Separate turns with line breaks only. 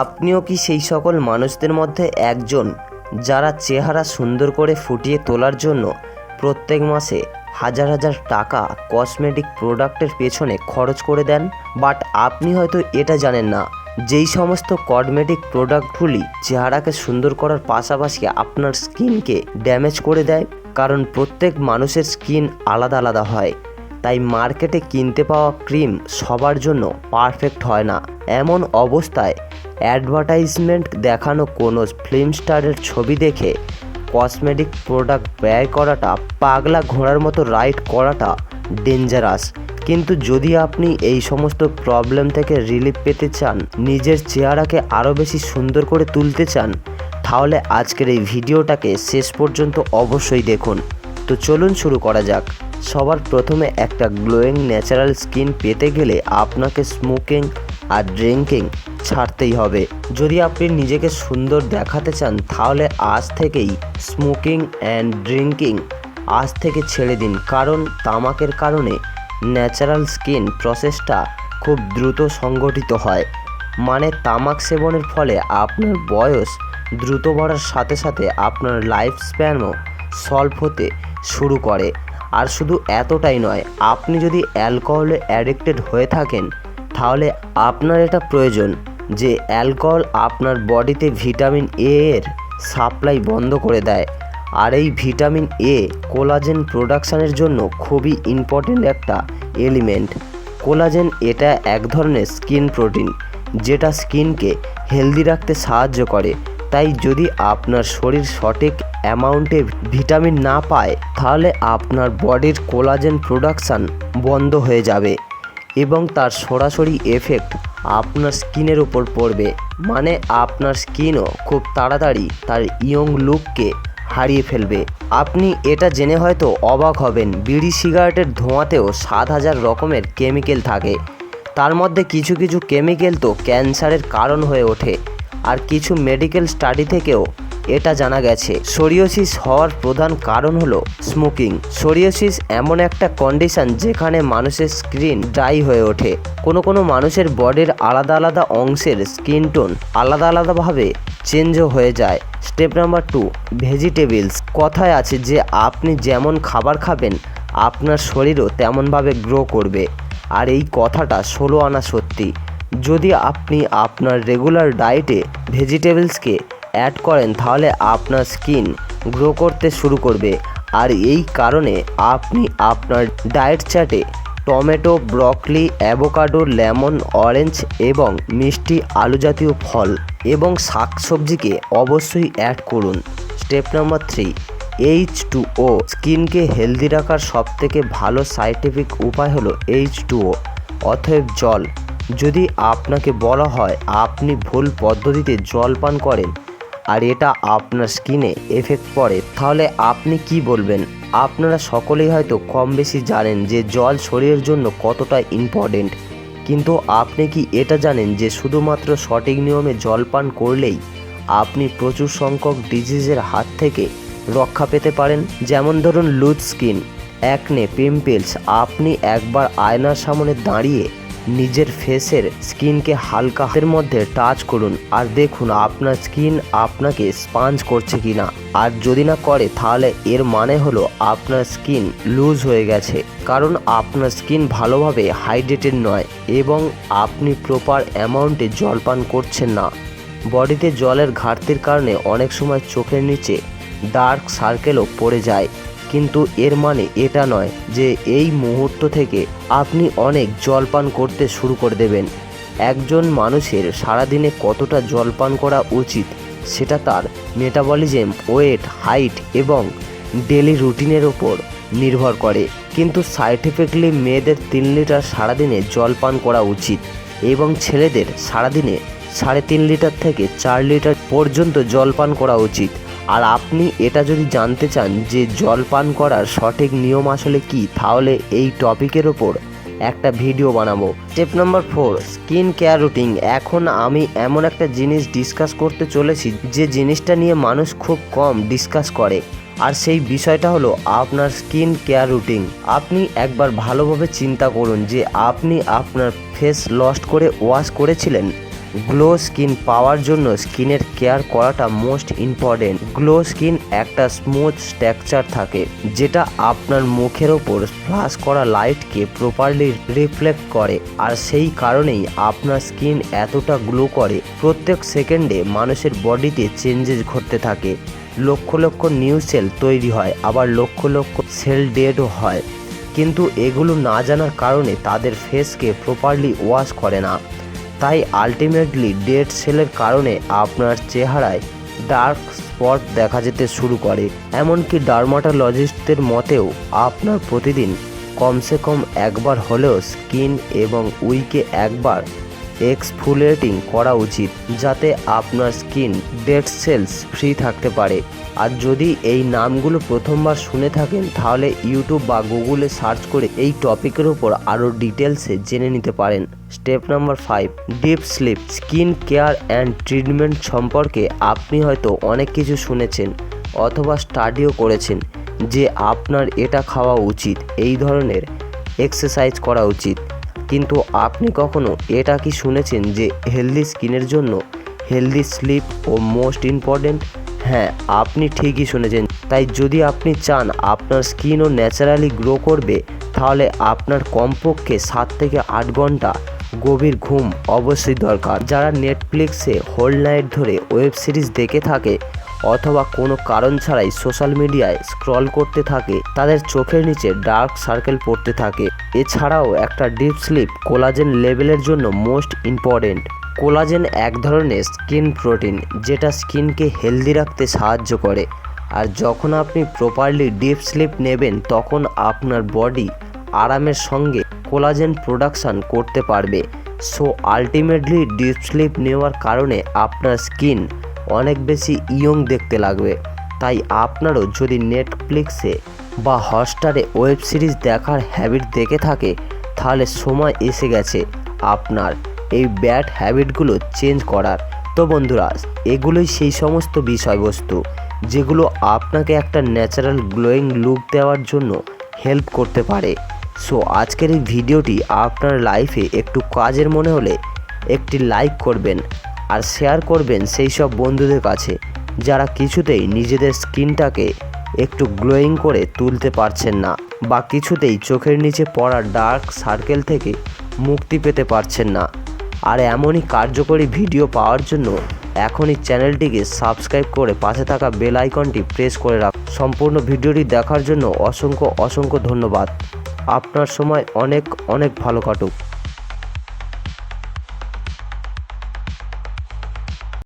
আপনিও কি সেই সকল মানুষদের মধ্যে একজন যারা চেহারা সুন্দর করে ফুটিয়ে তোলার জন্য প্রত্যেক মাসে হাজার হাজার টাকা কসমেটিক প্রোডাক্টের পেছনে খরচ করে দেন? বাট আপনি হয়তো এটা জানেন না, যেই সমস্ত কসমেটিক প্রোডাক্টগুলি চেহারাকে সুন্দর করার পাশাপাশি আপনার স্কিনকে ড্যামেজ করে দেয়। কারণ প্রত্যেক মানুষের স্কিন আলাদা আলাদা হয়। তাই মার্কেটে কিনতে পাওয়া ক্রিম সবার জন্য পারফেক্ট হয় না। এমন অবস্থায় অ্যাডভার্টাইজমেন্ট দেখানো কোনো ফিল্ম স্টারের ছবি দেখে কসমেটিক প্রোডাক্ট ব্যয় করাটা, পাগলা ঘোড়ার মতো রাইড করাটা ডেঞ্জারাস। কিন্তু যদি আপনি এই সমস্ত প্রবলেম থেকে রিলিফ পেতে চান, নিজের চেহারাকে আরও বেশি সুন্দর করে তুলতে চান, তাহলে আজকের এই ভিডিওটাকে শেষ পর্যন্ত অবশ্যই দেখুন। তো চলুন শুরু করা যাক। সবার প্রথমে একটা গ্লোয়িং ন্যাচারাল স্কিন পেতে গেলে আপনাকে স্মোকিং আর ড্রিঙ্কিং ছাড়তেই হবে। যদি আপনি নিজেকে সুন্দর দেখাতে চান, তাহলে আজ থেকেই স্মোকিং অ্যান্ড ড্রিঙ্কিং আজ থেকে ছেড়ে দিন। কারণ তামাকের কারণে ন্যাচারাল স্কিন প্রসেসটা খুব দ্রুত সংগঠিত হয়। মানে তামাক সেবনের ফলে আপনার বয়স দ্রুত বাড়ার সাথে সাথে আপনার লাইফ স্প্যানও সলভ হতে শুরু করে। আর শুধু এতটাই নয়, আপনি যদি অ্যালকোহলে অ্যাডিক্টেড হয়ে থাকেন, তাহলে আপনার এটা প্রয়োজন যে অ্যালকোহল আপনার বডিতে ভিটামিন এ এর সাপ্লাই বন্ধ করে দেয়। আর এই ভিটামিন এ কোলাজেন প্রোডাকশানের জন্য খুবই ইম্পর্টেন্ট একটা এলিমেন্ট। কোলাজেন এটা এক ধরনের স্কিন প্রোটিন, যেটা স্কিনকে হেলদি রাখতে সাহায্য করে। তাই যদি আপনার শরীর সঠিক অ্যামাউন্টে ভিটামিন না পায়, তাহলে আপনার বডির কোলাজেন প্রোডাকশান বন্ধ হয়ে যাবে এবং তার সরাসরি এফেক্ট আপনার স্কিনের উপর পড়বে। মানে আপনার স্কিনও খুব তাড়াতাড়ি তার ইয়ং লুককে হারিয়ে ফেলবে। আপনি এটা জেনে হয়তো অবাক হবেন, বিড়ি সিগারেটের ধোঁয়াতেও সাত হাজার রকমের কেমিক্যাল থাকে। তার মধ্যে কিছু কিছু কেমিক্যাল তো ক্যান্সারের কারণ হয়ে ওঠে, আর কিছু মেডিকেল স্টাডি থেকেও এটা জানা গেছে। সোরিওসিস হওয়ার প্রধান কারণ হলো স্মোকিং। সোরিওসিস এমন একটা কন্ডিশন যেখানে মানুষের স্কিন ড্রাই হয়ে ওঠে। কোনো কোনো মানুষের বডির আলাদা আলাদা অংশের স্কিন টোন আলাদা আলাদাভাবে চেঞ্জও হয়ে যায়। Step number two, vegetables. কথায় আছে যে আপনি যেমন খাবার খাবেন, আপনার শরীরও তেমনভাবে গ্রো করবে। আর এই কথাটা ষোলো আনা সত্যি। যদি আপনি আপনার রেগুলার ডায়েটে ভেজিটেবলসকে অ্যাড করেন, তাহলে আপনার স্কিন গ্রো করতে শুরু করবে। আর এই কারণে আপনি আপনার ডায়েট চার্টে tomato broccoli avocado lemon orange এবং মিষ্টি আলু জাতীয় ফল এবং শাকসবজিকে অবশ্যই অ্যাড করুন। Step number three H two O স্কিনকে হেলদি রাখার সবথেকে ভালো সাইন্টিফিক উপায় হলো এইচ টু ও অতএব জল। যদি আপনাকে বলা হয় আপনি ভুল পদ্ধতিতে জল পান করেন আর এটা আপনার স্কিনে এফেক্ট পড়ে, তাহলে আপনি কি বলবেন? আপনারা সকলেই হয়তো কম বেশি জানেন যে জল শরীরের জন্য কতটা ইম্পর্টেন্ট কিন্তু আপনি কি এটা জানেন যে শুধুমাত্র সঠিক নিয়মে জল পান করলেই আপনি প্রচুর সংখ্যক ডিজিজের হাত থেকে রক্ষা পেতে পারেন? যেমন ধরুন লুজ স্কিন অ্যাকনে পিম্পলস আপনি একবার আয়নার সামনে দাঁড়িয়ে নিজের ফেসের স্কিনকে হালকা হাতের মধ্যে টাচ করুন। আর দেখুন, আপনার স্কিন আপনাকে স্পাঞ্জ করছে কিনা। আর যদি না করে, তাহলে এর মানে হলো আপনার স্কিন লুজ হয়ে গেছে। কারণ আপনার স্কিন ভালোভাবে হাইড্রেটেড নয় এবং আপনি প্রপার অ্যামাউন্টে জল পান করছেন না। বডিতে জলের ঘাটতির কারণে অনেক সময় চোখের নিচে ডার্ক সার্কেলও পড়ে যায়। কিন্তু এর মানে এটা নয় যে এই মুহূর্ত থেকে আপনি অনেক জল পান করতে শুরু করে দেবেন। একজন মানুষের সারাদিনে কতটা জল পান করা উচিত সেটা তার মেটাবলিজম ওয়েট হাইট এবং ডেলি রুটিনের ওপর নির্ভর করে। কিন্তু সাইন্টিফিকলি মেয়েদের তিন লিটার সারাদিনে জল পান করা উচিত এবং ছেলেদের সারাদিনে সাড়ে তিন লিটার থেকে চার লিটার পর্যন্ত জল পান করা উচিত। আর আপনি এটা যদি জানতে চান যে জল পান করার সঠিক নিয়ম আসলে কি, তাহলে এই টপিকের ওপর একটা ভিডিও বানাবো। Step number four, skin care routine. এখন আমি এমন একটা জিনিস ডিসকাস করতে চলেছি, যে জিনিসটা নিয়ে মানুষ খুব কম ডিসকাস করে। আর সেই বিষয়টা হলো আপনার স্কিন কেয়ার রুটিন। আপনি একবার ভালোভাবে চিন্তা করুন যে আপনি আপনার ফেস লস্ট করে ওয়াশ করেছিলেন গ্লো স্কিন পাওয়ার জন্য স্কিনের কেয়ার করাটা মোস্ট ইম্পর্টেন্ট। গ্লো স্কিন একটা স্মুথ স্ট্রাকচার থাকে, যেটা আপনার মুখের ওপর ফ্লাশ করা লাইটকে প্রপারলি রিফ্লেক্ট করে, আর সেই কারণেই আপনার স্কিন এতটা গ্লো করে, প্রত্যেক সেকেন্ডে মানুষের বডিতে চেঞ্জেস ঘটতে থাকে। লক্ষ লক্ষ নিউ সেল তৈরি হয়, আবার লক্ষ লক্ষ সেল ডেডও হয়। কিন্তু এগুলো না জানার কারণে তাদের ফেসকে প্রপারলি ওয়াশ করে না। তাই আলটিমেটলি ডেড সেলের কারণে আপনার চেহারায় ডার্ক স্পট দেখা যেতে শুরু করে। এমনকি ডার্মাটোলজিস্টদের মতেও আপনার প্রতিদিন কমসে কম একবার হলেও স্কিন এবং উইকে একবার এক্সফুলেটিং করা উচিত যাতে আপনার স্কিন ডেড সেলস ফ্রি থাকতে পারে। আর যদি এই নামগুলো প্রথমবার শুনে থাকেন, তাহলে ইউটিউব বা গুগলে সার্চ করে এই টপিকের উপর আরও ডিটেলসে জেনে নিতে পারেন। Step number five, deep sleep, skin care and treatment সম্পর্কে আপনি হয়তো অনেক কিছু শুনেছেন অথবা স্টাডিও করেছেন যে আপনার এটা খাওয়া উচিত, এই ধরনের এক্সারসাইজ করা উচিত। কিন্তু আপনি কখনো এটা কি শুনেছেন যে হেলদি স্কিনের জন্য হেলদি স্লিপ ও মোস্ট ইম্পর্ট্যান্ট হ্যাঁ আপনি ঠিকই শুনেছেন। তাই যদি আপনি চান আপনার স্কিনও ন্যাচারালি গ্রো করবে, তাহলে আপনার কমপক্ষে সাত থেকে আট ঘণ্টা গভীর ঘুম অবশ্যই দরকার। যারা নেটফ্লিক্সে হোল নাইট ধরে ওয়েব সিরিজ দেখে থাকে অথবা কোনো কারণ ছাড়াই সোশ্যাল মিডিয়ায় স্ক্রল করতে থাকে, তাদের চোখের নিচে ডার্ক সার্কেল পড়তে থাকে। এছাড়াও একটা ডিপ স্লিপ কোলাজেন লেভেলের জন্য মোস্ট ইম্পর্টেন্ট। কোলাজেন এক ধরনের স্কিন প্রোটিন, যেটা স্কিনকে হেলদি রাখতে সাহায্য করে। আর যখন আপনি প্রপারলি ডিপ স্লিপ নেবেন, তখন আপনার বডি আরামের সঙ্গে কোলাজেন প্রোডাকশান করতে পারবে। সো আলটিমেটলি ডিপ স্লিপ নেওয়ার কারণে আপনার স্কিন অনেক বেশি ইয়ং দেখতে লাগবে। তাই আপনারও যদি নেটফ্লিক্সে বা হটস্টারে ওয়েব সিরিজ দেখার হ্যাবিট দেখে থাকে, তাহলে সময় এসে গেছে আপনার এই ব্যাড হ্যাবিটগুলো চেঞ্জ করার। তো বন্ধুরা, এগুলোই সেই সমস্ত বিষয়বস্তু যেগুলো আপনাকে একটা ন্যাচারাল গ্লোয়িং লুক দেওয়ার জন্য হেল্প করতে পারে। সো আজকের এই ভিডিওটি আপনার লাইফে একটু কাজের মনে হলে একটি লাইক করবেন। আর শেয়ার করবেন সেই সব বন্ধুদের কাছে, যারা কিছুতেই নিজেদের স্কিনটাকে একটু গ্লোয়িং করে তুলতে পারছেন না বা কিছুতেই চোখের নিচে পড়া ডার্ক সার্কেল থেকে মুক্তি পেতে পারছেন না। আর এমনই কার্যকরী ভিডিও পাওয়ার জন্য এখনই চ্যানেলটিকে সাবস্ক্রাইব করে পাশে থাকা বেল আইকনটি প্রেস করে রাখ। সম্পূর্ণ ভিডিওটি দেখার জন্য অসংখ্য অসংখ্য ধন্যবাদ। আপনার সময় অনেক অনেক ভালো কাটুক।